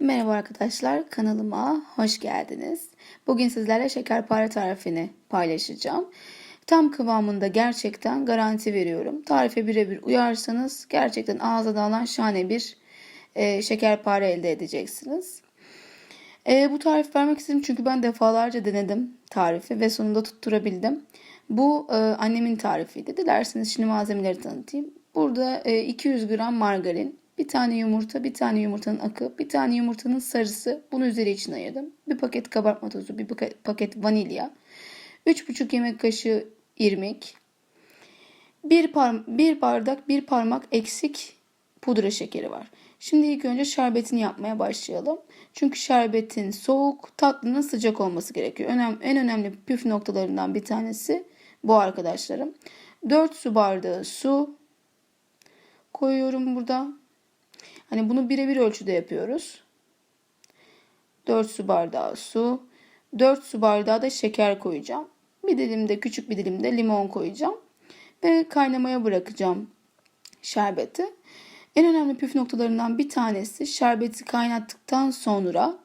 Merhaba arkadaşlar, kanalıma hoş geldiniz. Bugün sizlerle şekerpare tarifini paylaşacağım. Tam kıvamında gerçekten garanti veriyorum. Tarife birebir uyarsanız gerçekten ağza dağılan şahane bir e, şekerpare elde edeceksiniz. E, bu tarif vermek istedim çünkü ben defalarca denedim tarifi ve sonunda tutturabildim. Bu e, annemin tarifiydi. Dilerseniz şimdi malzemeleri tanıtayım. Burada e, 200 gram margarin, bir tane yumurta, bir tane yumurtanın akı, bir tane yumurtanın sarısı. Bunu üzeri için ayırdım. Bir paket kabartma tozu, bir paket vanilya. 3,5 yemek kaşığı irmik. Bir, par bir bardak, bir parmak eksik pudra şekeri var. Şimdi ilk önce şerbetini yapmaya başlayalım. Çünkü şerbetin soğuk, tatlının sıcak olması gerekiyor. Önem, en önemli püf noktalarından bir tanesi bu arkadaşlarım. 4 su bardağı su koyuyorum burada. Hani bunu birebir ölçüde yapıyoruz. 4 su bardağı su. 4 su bardağı da şeker koyacağım. Bir dilim de küçük bir dilim de limon koyacağım. Ve kaynamaya bırakacağım şerbeti. En önemli püf noktalarından bir tanesi şerbeti kaynattıktan sonra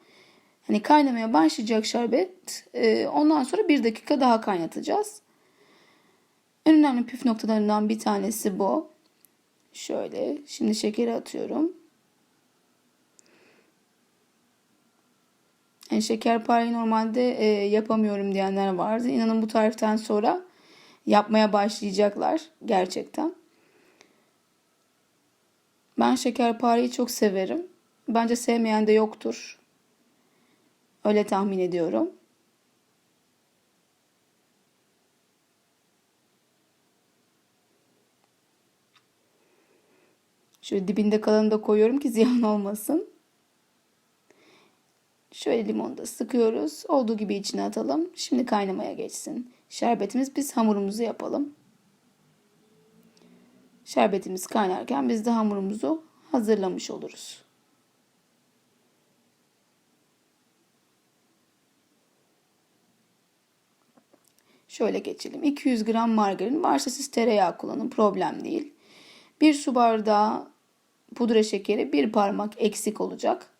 hani kaynamaya başlayacak şerbet e, ondan sonra bir dakika daha kaynatacağız. En önemli püf noktalarından bir tanesi bu. Şöyle şimdi şekeri atıyorum. Yani şekerpareyi normalde e, yapamıyorum diyenler vardı. İnanın bu tariften sonra yapmaya başlayacaklar gerçekten. Ben şekerpareyi çok severim. Bence sevmeyen de yoktur. Öyle tahmin ediyorum. Şöyle dibinde kalanı da koyuyorum ki ziyan olmasın. Şöyle limonu da sıkıyoruz. Olduğu gibi içine atalım. Şimdi kaynamaya geçsin. Şerbetimiz biz hamurumuzu yapalım. Şerbetimiz kaynarken biz de hamurumuzu hazırlamış oluruz. Şöyle geçelim. 200 gram margarin varsa siz tereyağı kullanın problem değil. 1 su bardağı pudra şekeri bir parmak eksik olacak.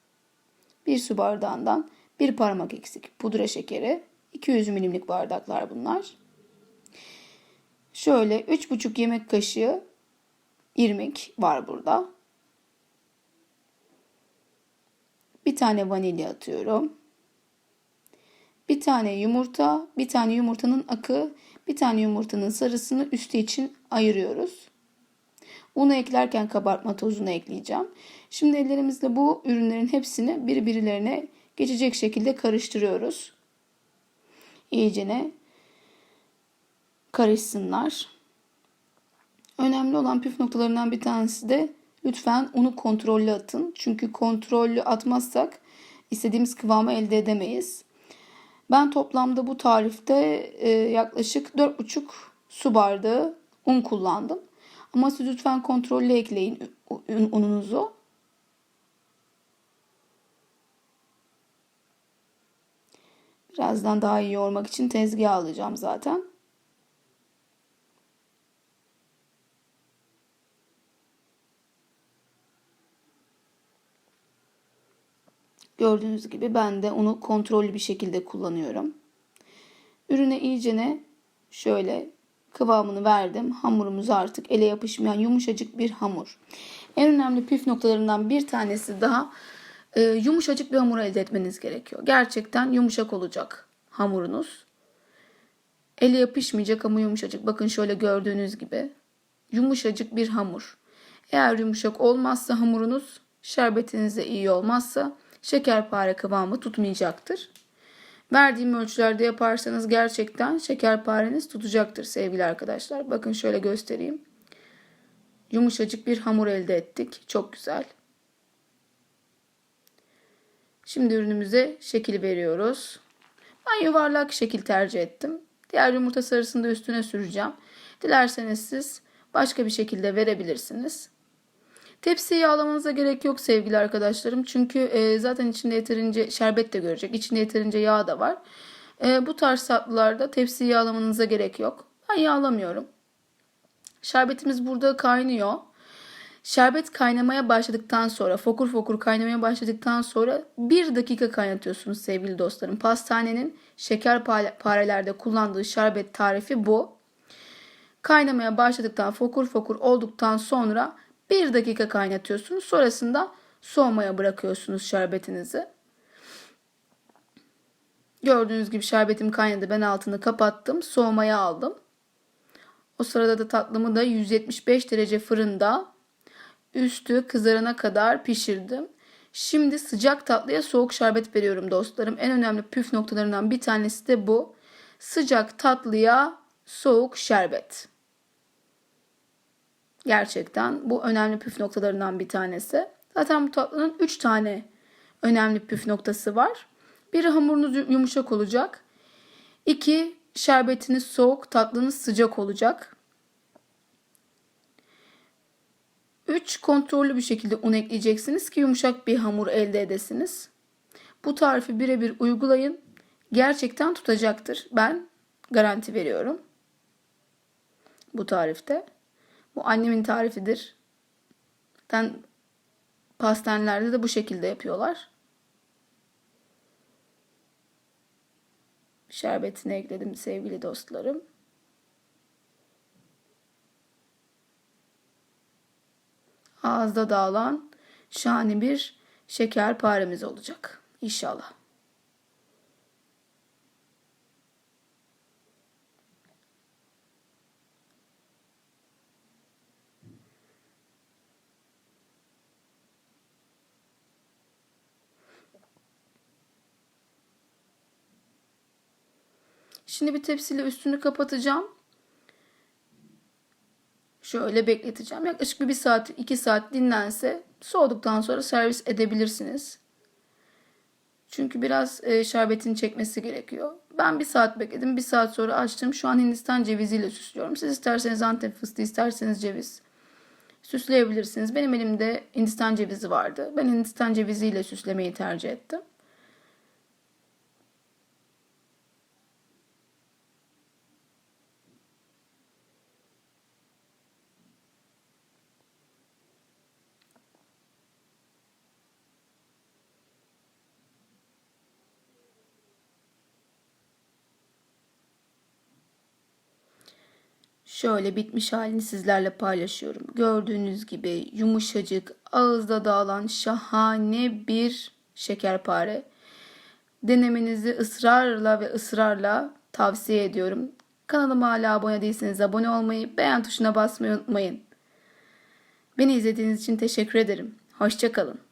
1 su bardağından bir parmak eksik pudra şekeri. 200 milimlik bardaklar bunlar. Şöyle 3,5 yemek kaşığı irmik var burada. Bir tane vanilya atıyorum. Bir tane yumurta, bir tane yumurtanın akı, bir tane yumurtanın sarısını üstü için ayırıyoruz. Unu eklerken kabartma tozunu ekleyeceğim. Şimdi ellerimizle bu ürünlerin hepsini birbirlerine geçecek şekilde karıştırıyoruz. İyicene karışsınlar. Önemli olan püf noktalarından bir tanesi de lütfen unu kontrollü atın. Çünkü kontrollü atmazsak istediğimiz kıvamı elde edemeyiz. Ben toplamda bu tarifte e, yaklaşık 4,5 su bardağı un kullandım. Ama siz lütfen kontrollü ekleyin ununuzu. Birazdan daha iyi yoğurmak için tezgah alacağım zaten. Gördüğünüz gibi ben de unu kontrollü bir şekilde kullanıyorum. Ürüne iyicene şöyle kıvamını verdim. Hamurumuz artık ele yapışmayan yumuşacık bir hamur. En önemli püf noktalarından bir tanesi daha e, yumuşacık bir hamur elde etmeniz gerekiyor. Gerçekten yumuşak olacak hamurunuz. Ele yapışmayacak ama yumuşacık. Bakın şöyle gördüğünüz gibi yumuşacık bir hamur. Eğer yumuşak olmazsa hamurunuz şerbetiniz de iyi olmazsa şekerpare kıvamı tutmayacaktır. Verdiğim ölçülerde yaparsanız gerçekten şekerpareniz tutacaktır sevgili arkadaşlar. Bakın şöyle göstereyim. Yumuşacık bir hamur elde ettik. Çok güzel. Şimdi ürünümüze şekil veriyoruz. Ben yuvarlak şekil tercih ettim. Diğer yumurta sarısını da üstüne süreceğim. Dilerseniz siz başka bir şekilde verebilirsiniz. Tepsiyi yağlamanıza gerek yok sevgili arkadaşlarım. Çünkü e, zaten içinde yeterince şerbet de görecek. İçinde yeterince yağ da var. E, bu tarz tatlılarda tepsiyi yağlamanıza gerek yok. Ben yağlamıyorum. Şerbetimiz burada kaynıyor. Şerbet kaynamaya başladıktan sonra, fokur fokur kaynamaya başladıktan sonra bir dakika kaynatıyorsunuz sevgili dostlarım. Pastanenin şekerparelerde kullandığı şerbet tarifi bu. Kaynamaya başladıktan fokur fokur olduktan sonra bir dakika kaynatıyorsunuz. Sonrasında soğumaya bırakıyorsunuz şerbetinizi. Gördüğünüz gibi şerbetim kaynadı. Ben altını kapattım. Soğumaya aldım. O sırada da tatlımı da 175 derece fırında üstü kızarana kadar pişirdim. Şimdi sıcak tatlıya soğuk şerbet veriyorum dostlarım. En önemli püf noktalarından bir tanesi de bu. Sıcak tatlıya soğuk şerbet. Gerçekten bu önemli püf noktalarından bir tanesi. Zaten bu tatlının 3 tane önemli püf noktası var. Biri hamurunuz yumuşak olacak. İki şerbetiniz soğuk, tatlınız sıcak olacak. 3. Kontrollü bir şekilde un ekleyeceksiniz ki yumuşak bir hamur elde edesiniz. Bu tarifi birebir uygulayın. Gerçekten tutacaktır. Ben garanti veriyorum. Bu tarifte. Bu annemin tarifidir. Ben pastanelerde de bu şekilde yapıyorlar. Şerbetini ekledim sevgili dostlarım. ağızda dağılan şahane bir şekerparemiz olacak. İnşallah. Şimdi bir tepsiyle üstünü kapatacağım. Şöyle bekleteceğim. Yaklaşık bir, saat, iki saat dinlense soğuduktan sonra servis edebilirsiniz. Çünkü biraz e, şerbetini çekmesi gerekiyor. Ben bir saat bekledim. Bir saat sonra açtım. Şu an Hindistan ceviziyle süslüyorum. Siz isterseniz Antep fıstığı, isterseniz ceviz süsleyebilirsiniz. Benim elimde Hindistan cevizi vardı. Ben Hindistan ceviziyle süslemeyi tercih ettim. Şöyle bitmiş halini sizlerle paylaşıyorum. Gördüğünüz gibi yumuşacık, ağızda dağılan şahane bir şekerpare. Denemenizi ısrarla ve ısrarla tavsiye ediyorum. Kanalıma hala abone değilseniz abone olmayı, beğen tuşuna basmayı unutmayın. Beni izlediğiniz için teşekkür ederim. Hoşçakalın.